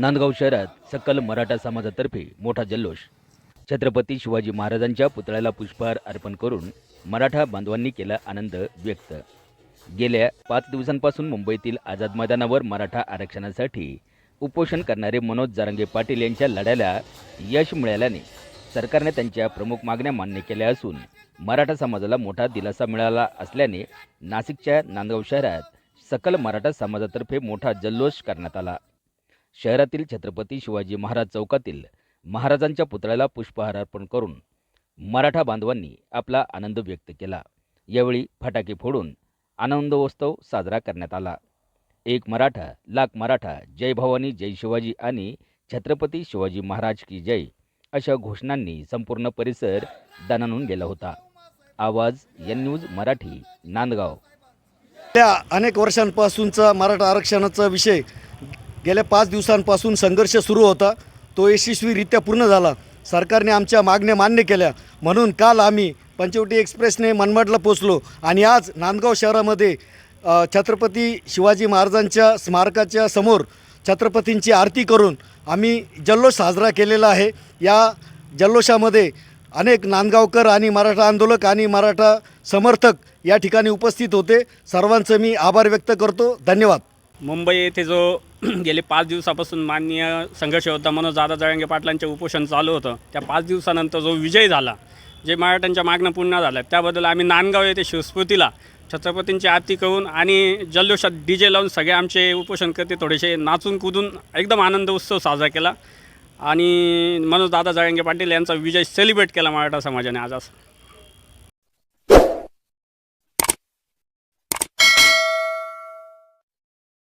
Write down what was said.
नांदगाव शहरात सकल मराठा समाजातर्फे मोठा जल्लोष. छत्रपती शिवाजी महाराजांच्या पुतळ्याला पुष्पहार अर्पण करून मराठा बांधवांनी केला आनंद व्यक्त. गेल्या पाच दिवसांपासून मुंबईतील आझाद मैदानावर मराठा आरक्षणासाठी उपोषण करणारे मनोज जारंगे पाटील यांच्या लढ्याला यश मिळाल्याने सरकारने त्यांच्या प्रमुख मागण्या मान्य केल्या असून मराठा समाजाला मोठा दिलासा मिळाला असल्याने नाशिकच्या नांदगाव शहरात सकल मराठा समाजातर्फे मोठा जल्लोष करण्यात आला. शहरातील छत्रपती शिवाजी महाराज चौकातील महाराजांच्या पुतळ्याला पुष्पहार अर्पण करून मराठा बांधवांनी आपला आनंद व्यक्त केला. यावेळी फटाके फोडून आनंदोत्सव साजरा करण्यात आला. एक मराठा लाख मराठा जय भवानी जय शिवाजी आणि छत्रपती शिवाजी महाराज की जय अशा घोषणांनी संपूर्ण परिसर दणानून गेला होता. आवाज एन न्यूज मराठी नांदगाव. त्या अनेक वर्षांपासूनचा मराठा आरक्षणाचा विषय गेल्या पाच दिवसांपासून संघर्ष सुरू होता. तो यशस्वीरित्या पूर्ण झाला. सरकारने आमच्या मागण्या मान्य केल्या. म्हणून काल आम्ही पंचवटी एक्सप्रेसने मनमाडला पोचलो आणि आज नांदगाव शहरामध्ये छत्रपती शिवाजी महाराजांच्या स्मारकाच्या समोर छत्रपतींची आरती करून आम्ही जल्लोष साजरा केलेला आहे. या जल्लोषामध्ये अनेक नांदगावकर आणि मराठा आंदोलक आणि मराठा समर्थक या ठिकाणी उपस्थित होते. सर्वांचं मी आभार व्यक्त करतो. धन्यवाद. मुंबई येथे जो गेले पाच दिवसापासून माननीय संघर्ष होता मनोज दादा जळंगे पाटलांचे उपोषण चालू होतं. त्या पाच दिवसानंतर जो विजय झाला जे मराठ्यांच्या मागण्या पूर्ण झाल्या त्याबद्दल आम्ही नांदगाव येथे शिवस्मृतीला छत्रपतींची आरती करून आणि जल्लोषात डी जे लावून सगळे आमचे उपोषणकर्ते थोडेसे नाचून कुदून एकदम आनंद उत्सव साजरा केला. आणि मनोज दादा जळंगे पाटील यांचा विजय सेलिब्रेट केला मराठा समाजाने आज असं.